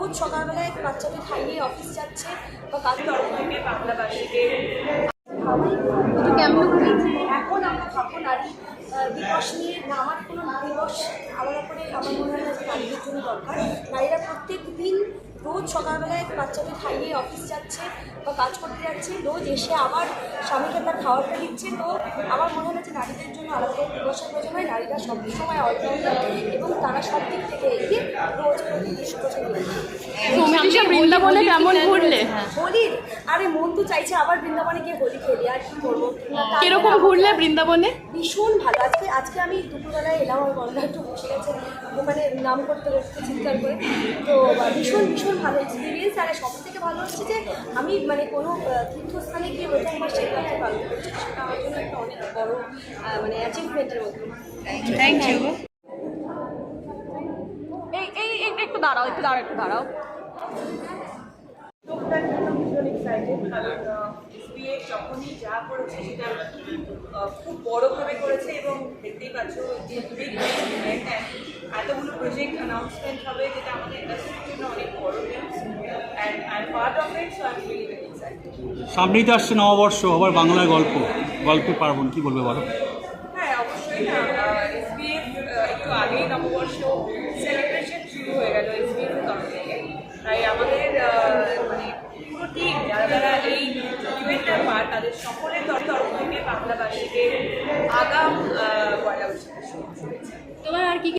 রোজ সকালবেলায় বাচ্চাকে খাইয়ে অফিস যাচ্ছে বা কাজ থেকে বাংলাবাসীকে একটু কেমন এখন আমরা ভাববো নারী দিবস নিয়ে। না আমার কোনো দিবস আলাদা করে আমার মনে হয় যে নারীদের জন্য দরকার। নারীরা প্রত্যেক দিন রোজ সকালবেলায় বাচ্চাকে খাইয়ে অফিস যাচ্ছে বা কাজ করতে যাচ্ছে। রোজ এসে আবার স্বামীকে তার খাওয়াটা দিচ্ছে। তো আমার মনে হয় যে নারীদের জন্য আলাদা করে দিবসের প্রয়োজন হয়। নারীরা সব সময় অলরাউন্ডার এবং তারা সব বৃন্দাবনে কেমন ঘুরলে। হোলির আরে মন তো চাইছে আবার বৃন্দাবনে গিয়ে হোলি খেলি আর কি করব? কীরকম ঘুরলে বৃন্দাবনে? ভীষণ ভালো। আজকে আজকে আমি দুপুরবেলায় এলাম আমার গঙ্গা একটু বসে গেছে ওখানে নাম করতে করতে চিৎকার করে। তো ভীষণ ভীষণ ভালো এক্সপিরিয়েন্স আর সব থেকে ভালো হচ্ছে যে আমি মানে কোনো তীর্থস্থানে গিয়ে প্রথমবার সেগুলোকে ভালো করছি সেটা আমার জন্য একটা অনেক বড় মানে অ্যাচিভমেন্টের মতো। থ্যাংক ইউ এই এই- একটু দাঁড়াও একটু দাঁড়াও একটু দাঁড়াও। যখনই যা করেছে সেটা খুব বড়ভাবে করেছে এবং দেখতেই পাচ্ছ যে এতগুলো প্রজেক্ট অ্যানাউন্সমেন্ট হবে যেটা আমাদের ইন্ডাস্ট্রির জন্য অনেক বড় news and I part of it so I really very excited সামনেই তো আসছে নববর্ষ আবার বাংলায় গল্প গল্পে পার্বণ কি বলবে বলো? হ্যাঁ অবশ্যই না এসবিএফ একটু আগেই নববর্ষ আমাদের মানে পুরো টিম যারা যারা এই ইভেন্টটা পার তাদের সকলের তরফ তরফ থেকে বাংলাবাসীকে আগাম বৈশাখের শুভেচ্ছা। তোমার আর কি